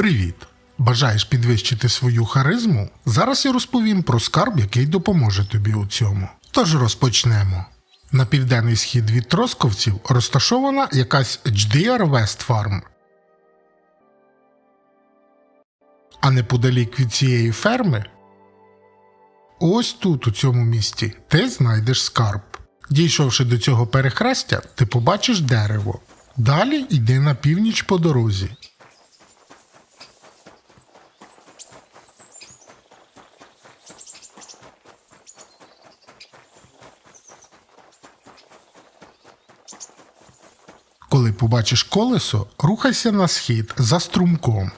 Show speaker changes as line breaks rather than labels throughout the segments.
Привіт! Бажаєш підвищити свою харизму? Зараз я розповім про скарб, який допоможе тобі у цьому. Тож розпочнемо. На південний схід від Тросковців розташована якась HDR West Farm. А неподалік від цієї ферми Ось тут, у цьому місті, ти знайдеш скарб. Дійшовши до цього перехрестя, ти побачиш дерево. Далі йди на північ по дорозі. Коли побачиш колесо, рухайся на схід за струмком.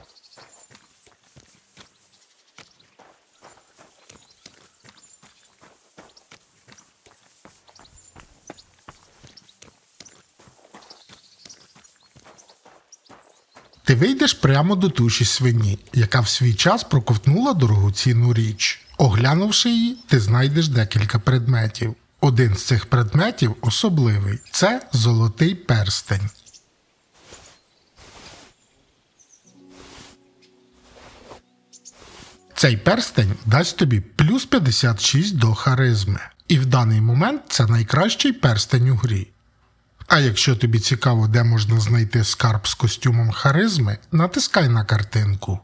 Ти вийдеш прямо до туші свині, яка в свій час проковтнула дорогоцінну річ. Оглянувши її, ти знайдеш декілька предметів. Один з цих предметів особливий це золотий перстень. Цей перстень дасть тобі плюс 56 до харизми. І в даний момент це найкращий перстень у грі. А якщо тобі цікаво, де можна знайти скарб з костюмом харизми, натискай на картинку.